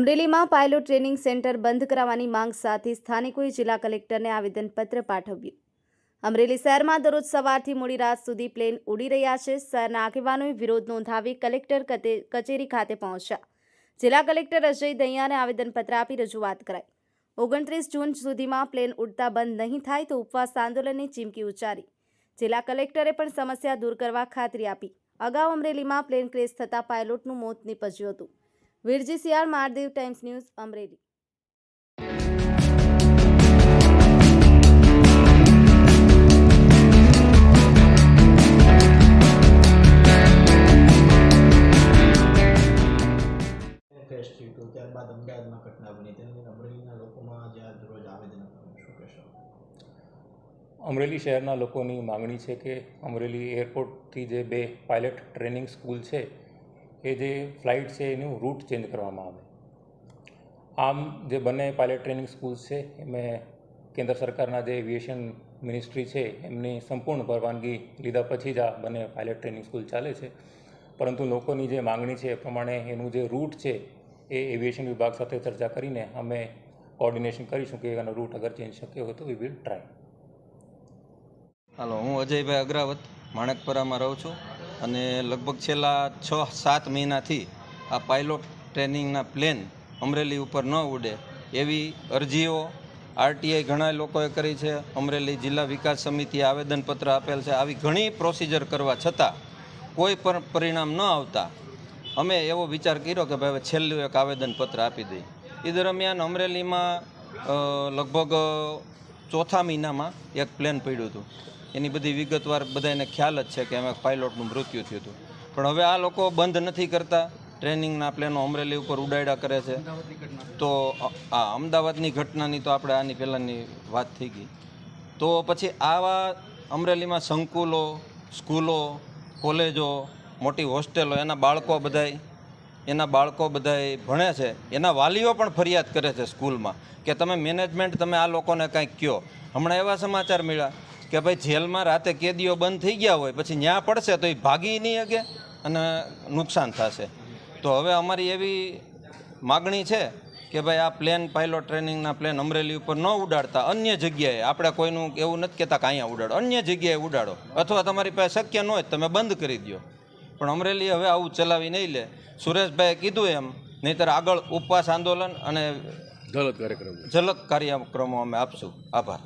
અમરેલીમાં pilot training centre બંધ કરાવવાની માંગ સાથે સ્થાનિકોએ જિલ્લા કલેક્ટરને આવેદનપત્ર પાઠવ્યું. અમરેલી શહેરમાં દરરોજ સવારથી મોડી રાત સુધી પ્લેન ઉડી રહ્યા છે. શહેરના આગેવાનોએ વિરોધ નોંધાવી કલેક્ટર કચેરી ખાતે પહોંચ્યા. જિલ્લા કલેક્ટર અજય દૈયાને આવેદનપત્ર આપી રજૂઆત કરાઈ. ઓગણત્રીસ જૂન સુધીમાં પ્લેન ઉડતા બંધ નહીં થાય તો ઉપવાસ આંદોલનની ચીમકી ઉચ્ચારી. જિલ્લા કલેક્ટરે પણ સમસ્યા દૂર કરવા ખાતરી આપી. અગાઉ અમરેલીમાં પ્લેન ક્રેશ થતાં પાયલોટનું મોત નીપજ્યું હતું. Virji Siyal Mardev Times News Amreli crash થયું હતું ત્યારબાદ અમદાવાદમાં ઘટના બની તેની અમરેલીના લોકોમાં આજે આજ રોજ આવેદન શું કહેશો? અમરેલી શહેરના લોકોની માગણી છે કે અમરેલી એરપોર્ટથી જે બે પાયલટ ટ્રેનિંગ સ્કૂલ છે એ જે ફ્લાઇટ છે એનું રૂટ ચેન્જ કરવામાં આવે. આમ જે બંને પાયલટ ટ્રેનિંગ સ્કૂલ્સ છે, એમાં કેન્દ્ર સરકારના જે એવિએશન મિનિસ્ટ્રી છે, એમની સંપૂર્ણ પરવાનગી લીધા પછી જ આ બંને પાયલટ ટ્રેનિંગ સ્કૂલ ચાલે છે. પરંતુ લોકોની જે માગણી છે એ પ્રમાણે એનું જે રૂટ છે, એ એવિએશન વિભાગ સાથે ચર્ચા કરીને અમે કોર્ડિનેશન કરીશું કે એનો રૂટ અગર ચેન્જ શક્ય હોય તો વી વિલ ટ્રાય. હાલો, હું અજયભાઈ અગ્રાવત, માણેકપરામાં રહું છું. અને લગભગ છેલ્લા છ સાત મહિનાથી આ પાયલોટ ટ્રેનિંગના પ્લેન અમરેલી ઉપર ન ઉડે એવી અરજીઓ આરટીઆઈ ઘણા લોકોએ કરી છે. અમરેલી જિલ્લા વિકાસ સમિતિએ આવેદનપત્ર આપેલ છે. આવી ઘણી પ્રોસિજર કરવા છતાં કોઈ પણ પરિણામ ન આવતા અમે એવો વિચાર કર્યો કે ભાઈ છેલ્લું એક આવેદનપત્ર આપી દઈએ. એ દરમિયાન અમરેલીમાં લગભગ ચોથા મહિનામાં એક પ્લેન પડ્યું હતું. એની બધી વિગતવાર બધાને ખ્યાલ જ છે કે એમાં પાયલોટનું મૃત્યુ થયું હતું. પણ હવે આ લોકો બંધ નથી કરતા. ટ્રેનિંગના પ્લેનો અમરેલી ઉપર ઉડાડ્યા કરે છે. તો આ અમદાવાદની ઘટનાની તો આપણે આની પહેલાંની વાત થઈ ગઈ. તો પછી આવા અમરેલીમાં સંકુલો, સ્કૂલો, કોલેજો, મોટી હોસ્ટેલો, એના બાળકો બધાય, એના બાળકો બધાય ભણે છે. એના વાલીઓ પણ ફરિયાદ કરે છે સ્કૂલમાં કે તમે મેનેજમેન્ટ તમે આ લોકોને કાંઈક કહો હમણાં એવા સમાચાર મળ્યા કે ભાઈ જેલમાં રાતે કેદીઓ બંધ થઈ ગયા હોય પછી ન્યા પડશે તો એ ભાગી નહીં શકે અને નુકસાન થશે. તો હવે અમારી એવી માગણી છે કે ભાઈ આ પ્લેન પાયલોટ ટ્રેનિંગના પ્લેન અમરેલી ઉપર ન ઉડાડતા અન્ય જગ્યાએ. આપણે કોઈનું એવું નથી કહેતા કે અહીંયા ઉડાડો અન્ય જગ્યાએ ઉડાડો. અથવા તમારી પાસે શક્ય ન હોય તમે બંધ કરી દો પણ અમરેલી હવે આવું ચલાવી નહીં લે. સુરેશભાઈએ કીધું એમ નહીંતર આગળ ઉપવાસ આંદોલન અને ઝલક કાર્યક્રમો અમે આપશું. આભાર.